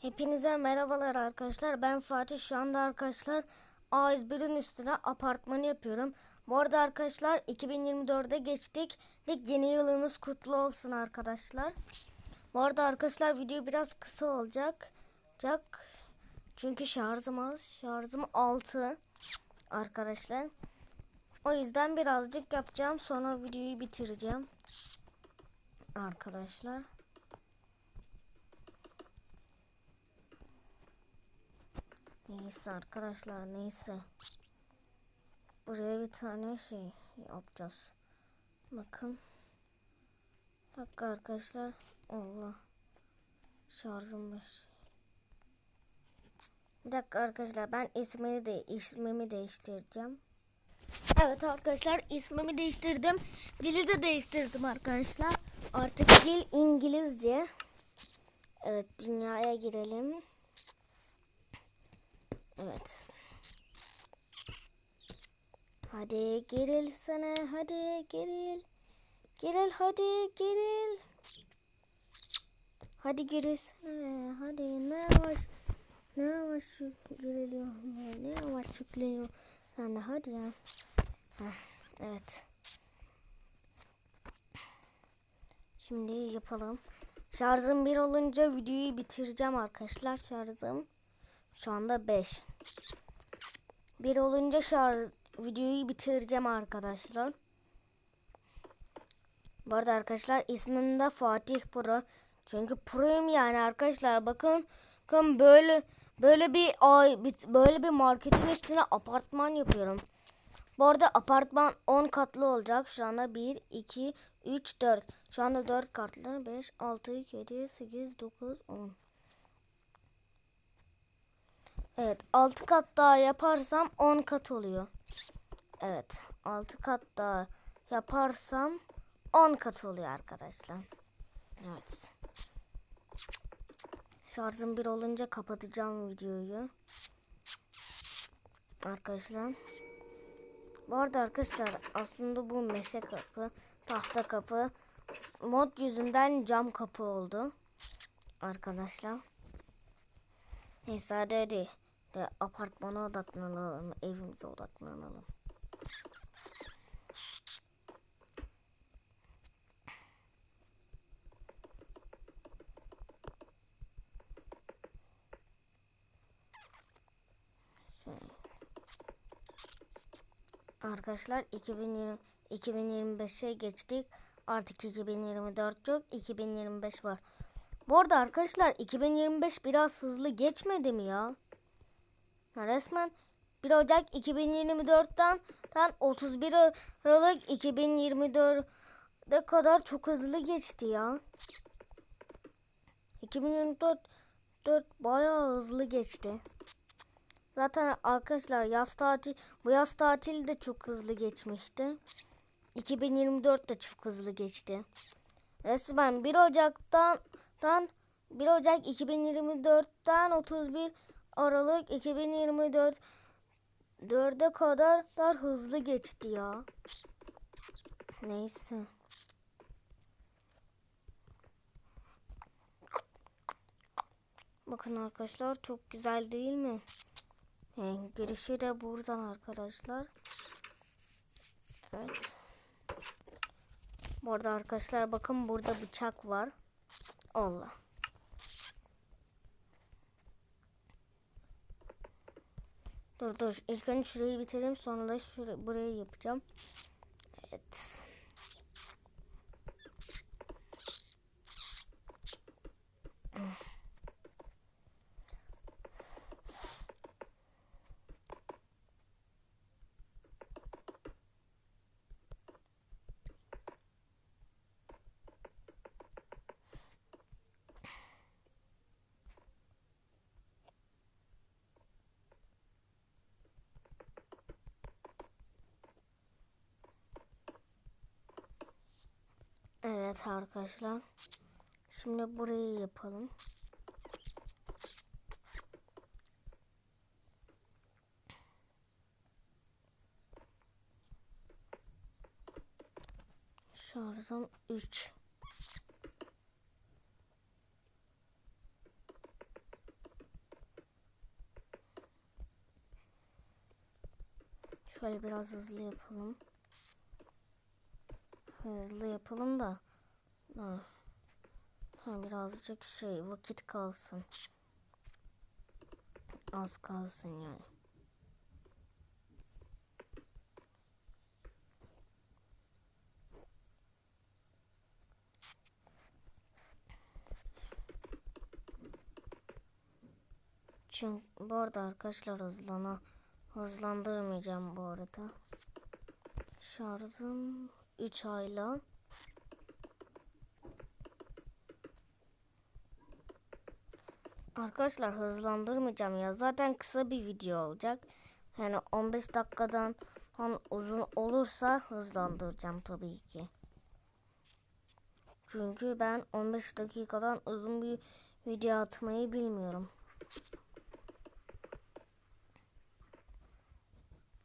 Hepinize merhabalar arkadaşlar. Ben Fatih. Şu anda arkadaşlar A101'in üstüne apartmanı yapıyorum. Bu arada arkadaşlar 2024'e geçtik. Ve yeni yılınız kutlu olsun arkadaşlar. Bu arada arkadaşlar video biraz kısa olacak. Cak. Çünkü şarjım az. Şarjım 6 arkadaşlar. O yüzden birazcık yapacağım. Sonra videoyu bitireceğim. Arkadaşlar. Neyse arkadaşlar neyse. Buraya bir tane şey yapacağız. Bakın. Dakika arkadaşlar. Allah. Şarjım 5. Bir dakika arkadaşlar ben ismini de ismimi değiştireceğim. Evet arkadaşlar ismimi değiştirdim. Dili de değiştirdim arkadaşlar. Artık dil İngilizce. Evet dünyaya girelim. Evet. Hadi geril sana. Hadi geril. Geril hadi geril. Hadi geril. Hadi ne yavaş. Ne yavaş geriliyor. Ne yavaş yükleniyor. Sen de hadi ya. Heh, evet. Şimdi yapalım. Şarjım bir olunca videoyu bitireceğim arkadaşlar. Şarjım şu anda 5. Bir olunca şarj videoyu bitireceğim arkadaşlar. Bu arada arkadaşlar ismim de Fatih Pro. Çünkü proyum yani arkadaşlar bakın. Bakın böyle böyle bir ay böyle bir marketin üstüne apartman yapıyorum. Bu arada apartman 10 katlı olacak. Şu anda 1 2 3 4. Şu anda 4 katlı. 5 6 7 8 9 10. Evet 6 kat daha yaparsam 10 kat oluyor. Evet 6 kat daha yaparsam 10 kat oluyor arkadaşlar. Evet. Şarjım bir olunca kapatacağım videoyu. Arkadaşlar. Bu arada arkadaşlar aslında bu meşe kapı, tahta kapı mod yüzünden cam kapı oldu. Arkadaşlar. Neyse hadi hadi. De apartmana odaklanalım. Evimize odaklanalım. Şöyle. Arkadaşlar 2020 2025'e geçtik. Artık 2024 yok. 2025 var. Bu arada arkadaşlar 2025 biraz hızlı geçmedi mi ya? Resmen 1 Ocak 2024'ten 31 Aralık 2024'e kadar çok hızlı geçti ya. 2024 4 bayağı hızlı geçti. Zaten arkadaşlar yaz tatil bu yaz tatili de çok hızlı geçmişti. 2024 de çok hızlı geçti. Resmen 1 Ocak'tan 1 Ocak 2024'ten 31 Aralık 2024 4'e kadar dar hızlı geçti ya. Neyse. Bakın arkadaşlar çok güzel değil mi? Yani girişi de buradan arkadaşlar. Evet. Bu arada arkadaşlar bakın burada bıçak var. Allah. Dur dur. İlk önce şurayı bitirelim. Sonra da şurayı, burayı yapacağım. Evet. Evet arkadaşlar. Şimdi burayı yapalım. Şuradan 3. Şöyle biraz hızlı yapalım. Hızlı yapalım da. Ha. Ha, birazcık şey vakit kalsın. Az kalsın yani. Çünkü bu arada arkadaşlar hızlana hızlandırmayacağım bu arada. Şarjım 3 ayla. Arkadaşlar hızlandırmayacağım ya. Zaten kısa bir video olacak. Yani 15 dakikadan uzun olursa hızlandıracağım tabii ki. Çünkü ben 15 dakikadan uzun bir video atmayı bilmiyorum.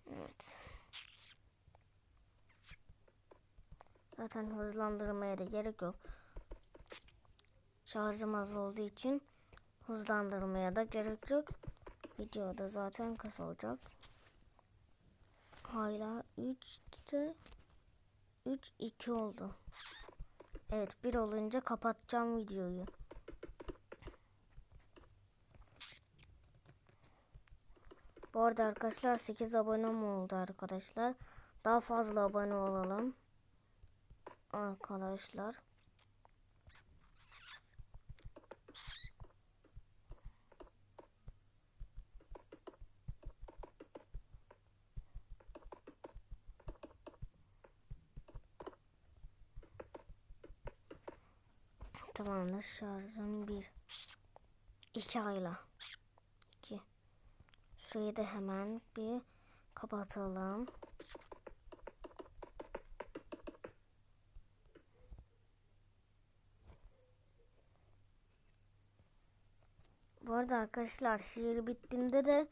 Evet. Zaten hızlandırmaya da gerek yok. Şarjım az olduğu için hızlandırmaya da gerek yok. Videoda zaten kısa olacak. Hala 3'te 3 2 oldu. Evet bir olunca kapatacağım videoyu. Bu arada arkadaşlar 8 abonem oldu arkadaşlar. Daha fazla abone olalım. Arkadaşlar. Tamamdır şarjım bir. iki ayla. iki. Şurayı da hemen bir kapatalım. Bu arada arkadaşlar şehir bittiğinde de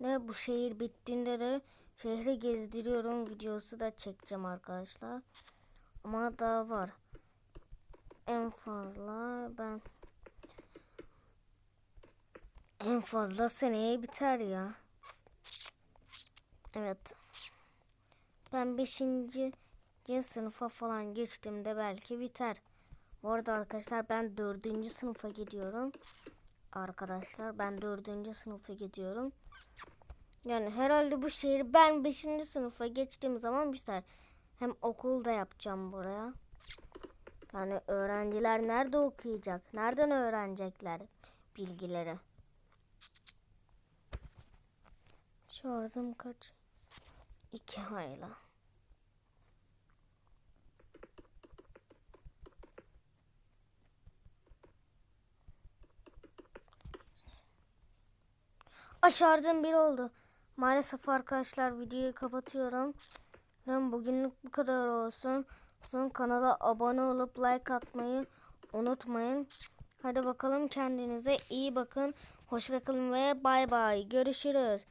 ne bu şehir bittiğinde de şehri gezdiriyorum videosu da çekeceğim arkadaşlar. Ama daha var. En fazla ben en fazla seneye biter ya. Evet. Ben 5. sınıfa falan geçtiğimde belki biter. Bu arada arkadaşlar ben 4. sınıfa gidiyorum. Arkadaşlar ben 4. sınıfa gidiyorum. Yani herhalde bu şehir ben 5. sınıfa geçtiğim zaman biter. Hem okulda yapacağım buraya. Yani öğrenciler nerede okuyacak? Nereden öğrenecekler bilgileri? Şarjım kaç? İki hayla. Aa, şarjım bir oldu. Maalesef arkadaşlar videoyu kapatıyorum. Bugünlük bu kadar olsun. Son kanala abone olup like atmayı unutmayın. Hadi bakalım kendinize iyi bakın. Hoşçakalın ve bay bay. Görüşürüz.